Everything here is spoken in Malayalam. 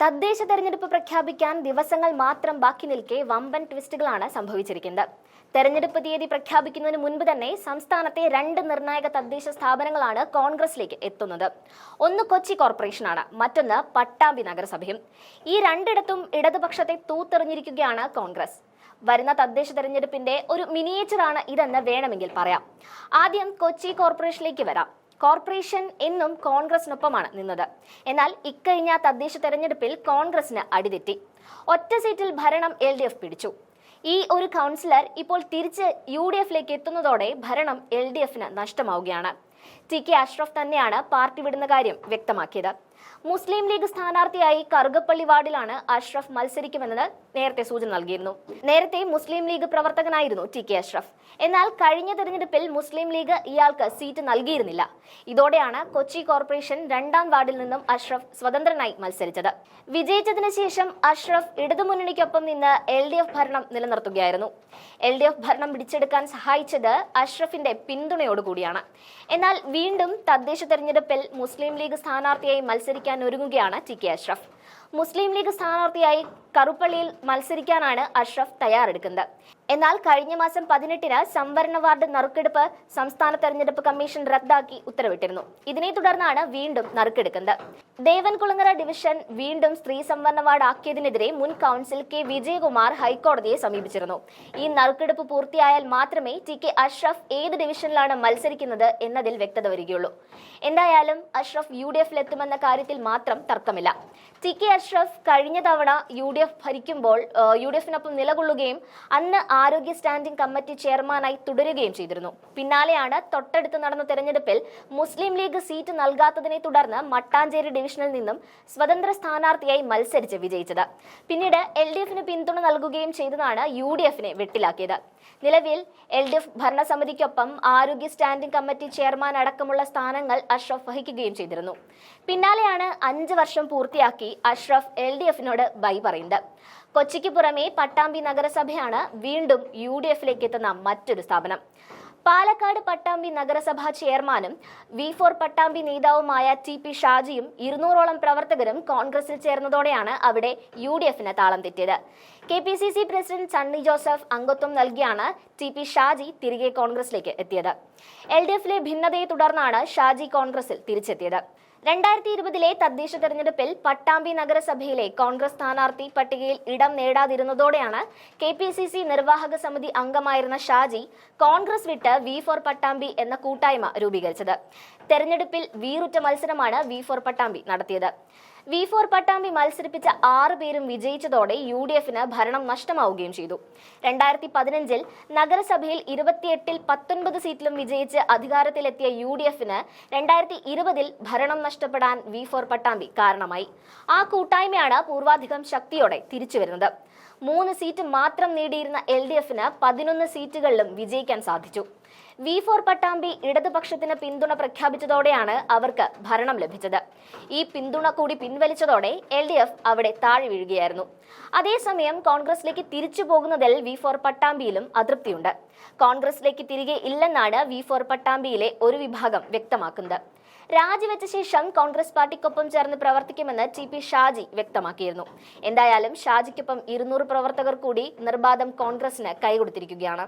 തദ്ദേശ തെരഞ്ഞെടുപ്പ് പ്രഖ്യാപിക്കാൻ ദിവസങ്ങൾ മാത്രം ബാക്കി നിൽക്കെ വമ്പൻ ട്വിസ്റ്റുകളാണ് സംഭവിച്ചിരിക്കുന്നത്. തെരഞ്ഞെടുപ്പ് തീയതി പ്രഖ്യാപിക്കുന്നതിന് മുൻപ് തന്നെ സംസ്ഥാനത്തെ രണ്ട് നിർണായക തദ്ദേശ സ്ഥാപനങ്ങളാണ് കോൺഗ്രസിലേക്ക് എത്തുന്നത്. ഒന്ന് കൊച്ചി കോർപ്പറേഷനാണ് മറ്റൊന്ന് പട്ടാമ്പി നഗരസഭയും. ഈ രണ്ടിടത്തും ഇടതുപക്ഷത്തെ തൂത്തെറിഞ്ഞിരിക്കുകയാണ് കോൺഗ്രസ്. വരുന്ന തദ്ദേശ തെരഞ്ഞെടുപ്പിന്റെ ഒരു മിനിയേച്ചറാണ് ഇതെന്ന് വേണമെങ്കിൽ പറയാം. ആദ്യം കൊച്ചി കോർപ്പറേഷനിലേക്ക് വരാം. കോർപ്പറേഷൻ എന്നും കോൺഗ്രസിനൊപ്പമാണ് നിന്നത്. എന്നാൽ ഇക്കഴിഞ്ഞ തദ്ദേശ തെരഞ്ഞെടുപ്പിൽ കോൺഗ്രസിന് അടിതെറ്റി. ഒറ്റ സീറ്റിൽ ഭരണം എൽ ഡി എഫ് പിടിച്ചു. ഈ ഒരു കൗൺസിലർ ഇപ്പോൾ തിരിച്ച് യു ഡി എഫിലേക്ക് എത്തുന്നതോടെ ഭരണം എൽ ഡി എഫിന് നഷ്ടമാവുകയാണ്. ടി കെ അഷ്റഫ് തന്നെയാണ് പാർട്ടി വിടുന്ന കാര്യം വ്യക്തമാക്കിയത്. മുസ്ലിം ലീഗ് സ്ഥാനാർത്ഥിയായി കറുകപ്പള്ളി വാർഡിലാണ് അഷ്റഫ് മത്സരിക്കുമെന്നത് നേരത്തെ സൂചന നൽകിയിരുന്നു. നേരത്തെ മുസ്ലിം ലീഗ് പ്രവർത്തകനായിരുന്നു ടി കെ അഷ്റഫ്. എന്നാൽ കഴിഞ്ഞ തെരഞ്ഞെടുപ്പിൽ മുസ്ലിം ലീഗ് ഇയാൾക്ക് സീറ്റ് നൽകിയിരുന്നില്ല. ഇതോടെയാണ് കൊച്ചി കോർപ്പറേഷൻ രണ്ടാം വാർഡിൽ നിന്നും അഷ്റഫ് സ്വതന്ത്രനായി മത്സരിച്ചത്. വിജയിച്ചതിന് ശേഷം അഷ്റഫ് ഇടതുമുന്നണിക്കൊപ്പം നിന്ന് എൽ ഡി എഫ് ഭരണം നിലനിർത്തുകയായിരുന്നു. എൽ ഡി എഫ് ഭരണം പിടിച്ചെടുക്കാൻ സഹായിച്ചത് അഷ്റഫിന്റെ പിന്തുണയോടുകൂടിയാണ്. എന്നാൽ വീണ്ടും തദ്ദേശ തെരഞ്ഞെടുപ്പിൽ മുസ്ലിം ലീഗ് സ്ഥാനാർത്ഥിയായി മത്സരിക്കാൻ ഒരുങ്ങുകയാണ് ടി കെ അഷ്റഫ്. മുസ്ലിം ലീഗ് സ്ഥാനാർത്ഥിയായി കറുപ്പള്ളിയിൽ മത്സരിക്കാനാണ് അഷ്റഫ് തയ്യാറെടുക്കുന്നത്. എന്നാൽ കഴിഞ്ഞ മാസം പതിനെട്ടിന് സംവരണ വാർഡ് നറുക്കെടുപ്പ് സംസ്ഥാന തെരഞ്ഞെടുപ്പ് കമ്മീഷൻ റദ്ദാക്കി ഉത്തരവിട്ടിരുന്നു. ഇതിനെ തുടർന്നാണ് വീണ്ടും നറുക്കെടുക്കുന്നത്. ദേവൻകുളങ്ങര ഡിവിഷൻ വീണ്ടും സ്ത്രീ സംവരണ വാർഡ് ആക്കിയതിനെതിരെ മുൻ കൗൺസിൽ കെ വിജയകുമാർ ഹൈക്കോടതിയെ സമീപിച്ചിരുന്നു. ഈ നറുക്കെടുപ്പ് പൂർത്തിയായാൽ മാത്രമേ ടി കെ അഷ്റഫ് ഏത് ഡിവിഷനിലാണ് മത്സരിക്കുന്നത് എന്നതിൽ വ്യക്തത വരികയുള്ളൂ. എന്തായാലും അഷ്റഫ് യു ഡി എഫിലെത്തുമെന്ന കാര്യത്തിൽ മാത്രം തർക്കമില്ല. ടി കെ അഷ്റഫ് കഴിഞ്ഞ തവണ യു ഡി എഫ് ഭരിക്കുമ്പോൾ യു ഡി എഫിനൊപ്പം നിലകൊള്ളുകയും അന്ന് ആരോഗ്യ സ്റ്റാൻഡിംഗ് കമ്മിറ്റി ചെയർമാനായി തുടരുകയും ചെയ്തിരുന്നു. പിന്നാലെയാണ് തൊട്ടടുത്ത് നടന്ന തെരഞ്ഞെടുപ്പിൽ മുസ്ലിം ലീഗ് സീറ്റ് നൽകാത്തതിനെ തുടർന്ന് മട്ടാഞ്ചേരി ഡിവിഷനിൽ നിന്നും സ്വതന്ത്ര സ്ഥാനാർത്ഥിയായി മത്സരിച്ച് വിജയിച്ചത്. പിന്നീട് എൽ ഡി എഫിന് പിന്തുണ നൽകുകയും ചെയ്തതാണ് യു ഡി എഫിനെ വെട്ടിലാക്കിയത്. നിലവിൽ എൽ ഡി എഫ് ഭരണസമിതിക്കൊപ്പം ആരോഗ്യ സ്റ്റാൻഡിംഗ് കമ്മിറ്റി ചെയർമാൻ അടക്കമുള്ള സ്ഥാനങ്ങൾ അഷ്റഫ് വഹിക്കുകയും ചെയ്തിരുന്നു. പിന്നാലെയാണ് അഞ്ച് വർഷം പൂർത്തിയാക്കി അഷ്റഫ് എൽ ഡി എഫിനോട് ബൈ പറയുന്നത്. കൊച്ചിക്ക് പുറമെ പട്ടാമ്പി നഗരസഭയാണ് വീണ്ടും യു ഡി എഫിലേക്ക് എത്തുന്ന മറ്റൊരു സ്ഥാപനം. പാലക്കാട് പട്ടാമ്പി നഗരസഭാ ചെയർമാനും വി ഫോർ പട്ടാമ്പി നേതാവുമായ ടി പി ഷാജിയും ഇരുന്നൂറോളം പ്രവർത്തകരും കോൺഗ്രസിൽ ചേർന്നതോടെയാണ് അവിടെ യു ഡി എഫിന് താളം തെറ്റിയത്. K P C C president Sunny Joseph അംഗത്വം നൽകിയാണ് ടി പി ഷാജി തിരികെ കോൺഗ്രസിലേക്ക് എത്തിയത്. എൽ ഡി എഫിലെ ഭിന്നതയെ തുടർന്നാണ് ഷാജി കോൺഗ്രസിൽ തിരിച്ചെത്തിയത്. രണ്ടായിരത്തി ഇരുപതിലെ തദ്ദേശ തെരഞ്ഞെടുപ്പിൽ പട്ടാമ്പി നഗരസഭയിലെ കോൺഗ്രസ് സ്ഥാനാർത്ഥി പട്ടികയിൽ ഇടം നേടാതിരുന്നതോടെയാണ് കെ പി സി സി നിർവാഹക സമിതി അംഗമായിരുന്ന ഷാജി കോൺഗ്രസ് വിട്ട് വി ഫോർ പട്ടാമ്പി എന്ന കൂട്ടായ്മ രൂപീകരിച്ചത്. തെരഞ്ഞെടുപ്പിൽ വീറുറ്റ മത്സരമാണ് വി ഫോർ പട്ടാമ്പി നടത്തിയത്. വി ഫോർ പട്ടാമ്പി മത്സരിപ്പിച്ച ആറ് പേരും വിജയിച്ചതോടെ യു ഡി എഫിന് ഭരണം നഷ്ടമാവുകയും ചെയ്തു. രണ്ടായിരത്തി പതിനഞ്ചിൽ നഗരസഭയിൽ ഇരുപത്തിയെട്ടിൽ പത്തൊൻപത് സീറ്റിലും വിജയിച്ച് അധികാരത്തിലെത്തിയ യു ഡി എഫിന് രണ്ടായിരത്തി ഇരുപതിൽ ഭരണം നഷ്ടപ്പെടാൻ വി ഫോർ പട്ടാമ്പി കാരണമായി. ആ കൂട്ടായ്മയാണ് പൂർവാധികം ശക്തിയോടെ തിരിച്ചുവരുന്നത്. മൂന്ന് സീറ്റ് മാത്രം നേടിയിരുന്ന എൽ ഡി എഫിന് പതിനൊന്ന് സീറ്റുകളിലും വിജയിക്കാൻ സാധിച്ചു. വി ഫോർ പട്ടാമ്പി ഇടതുപക്ഷത്തിന് പിന്തുണ പ്രഖ്യാപിച്ചതോടെയാണ് അവർക്ക് ഭരണം ലഭിച്ചത്. ഈ പിന്തുണ കൂടി പിൻവലിച്ചതോടെ എൽ ഡി എഫ് അവിടെ താഴെ വീഴുകയായിരുന്നു. അതേസമയം കോൺഗ്രസിലേക്ക് തിരിച്ചു പോകുന്നതിൽ വി ഫോർ പട്ടാമ്പിയിലും അതൃപ്തിയുണ്ട്. കോൺഗ്രസിലേക്ക് തിരികെ ഇല്ലെന്നാണ് വി ഫോർ പട്ടാമ്പിയിലെ ഒരു വിഭാഗം വ്യക്തമാക്കുന്നത്. രാജിവെച്ച ശേഷം കോൺഗ്രസ് പാർട്ടിക്കൊപ്പം ചേർന്ന് പ്രവർത്തിക്കുമെന്ന് ടി പി ഷാജി വ്യക്തമാക്കിയിരുന്നു. എന്തായാലും ഷാജിക്കൊപ്പം ഇരുന്നൂറ് പ്രവർത്തകർ കൂടി നിർബാധം കോൺഗ്രസിന് കൈകൊടുത്തിരിക്കുകയാണ്.